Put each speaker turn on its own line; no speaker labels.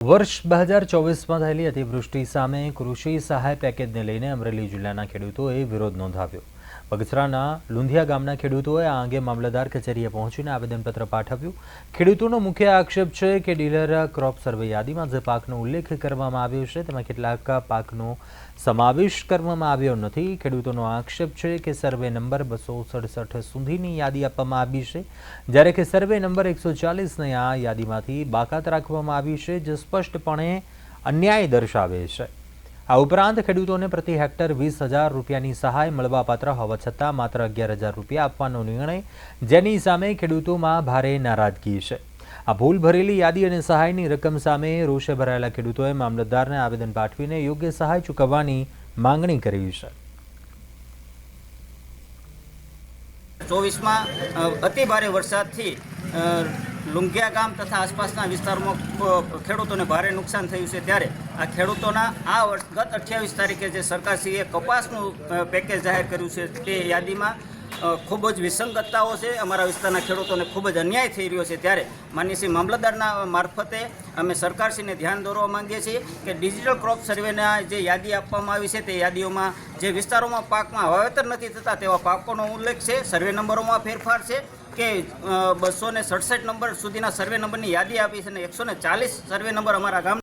વર્ષ બે હજાર ચોવીસમાં થયેલી અતિવૃષ્ટિ સામે કૃષિ સહાય પેકેજને લઈને અમરેલી જિલ્લાના ખેડૂતોએ વિરોધ નોંધાવ્યો. બગસરાના લુંધિયા ગામના ખેડૂતોએ આ અંગે મામલતદાર કચેરીએ પહોંચીને આવેદનપત્ર પાઠવ્યું. ખેડૂતોનો મુખ્ય આક્ષેપ છે કે ડીલર ક્રોપ સર્વે યાદીમાં જે પાકનો ઉલ્લેખ કરવામાં આવ્યો છે, તેમાં કેટલાક પાકનો સમાવેશ કરવામાં આવ્યો નથી. ખેડૂતોનો આક્ષેપ છે કે સર્વે નંબર બસો સડસઠ સુધીની યાદી આપવામાં આવી છે. જ્યારે કે સર્વે નંબર એકસો ચાલીસને આ યાદીમાંથી બાકાત રાખવામાં આવી છે, જે સ્પષ્ટપણે અન્યાય દર્શાવે છે. આ ઉપરાંત ખેડૂતોને પ્રતિ હેક્ટર વીસ હજાર રૂપિયાની સહાય મળવાપાત્ર હોવા છતાં માત્ર અગિયાર હજાર રૂપિયા આપવાનો નિર્ણય જેની સામે ખેડૂતોમાં ભારે નારાજગી છે. આ ભૂલ ભરેલી યાદી અને સહાયની રકમ સામે રોષે ભરાયેલા ખેડૂતોએ મામલતદારને આવેદન પાઠવીને યોગ્ય સહાય ચૂકવવાની માંગણી કરી છે.
ચોવીસમાં અતિ ભારે વરસાદથી અ, લુંઘિયા ગામ તથા આસપાસના વિસ્તારોમાં ખેડૂતોને ભારે નુકસાન થયું છે ત્યારે આ ખેડૂતોના આ વર્ષ ગત અઠ્યાવીસ તારીખે જે સરકારશ્રીએ કપાસનું પેકેજ જાહેર કર્યું છે તે યાદીમાં ખૂબ જ વિસંગતતાઓ છે. અમારા વિસ્તારના ખેડૂતોને ખૂબ જ અન્યાય થઈ રહ્યો છે ત્યારે માન્ય શ્રી મામલતદારના મારફતે અમે સરકારશ્રીને ધ્યાન દોરવા માંગીએ છીએ કે ડિજિટલ ક્રોપ સર્વેના જે યાદી આપવામાં આવી છે તે યાદીઓમાં જે વિસ્તારોમાં પાકમાં વાવેતર નથી થતા તેવા પાકોનો ઉલ્લેખ છે. સર્વે નંબરોમાં ફેરફાર છે. કે બસો ને સડસઠ નંબર સુધીના સર્વે નંબરની યાદી આપી છે અને એકસો ને ચાલીસ સર્વે નંબર અમારા ગામ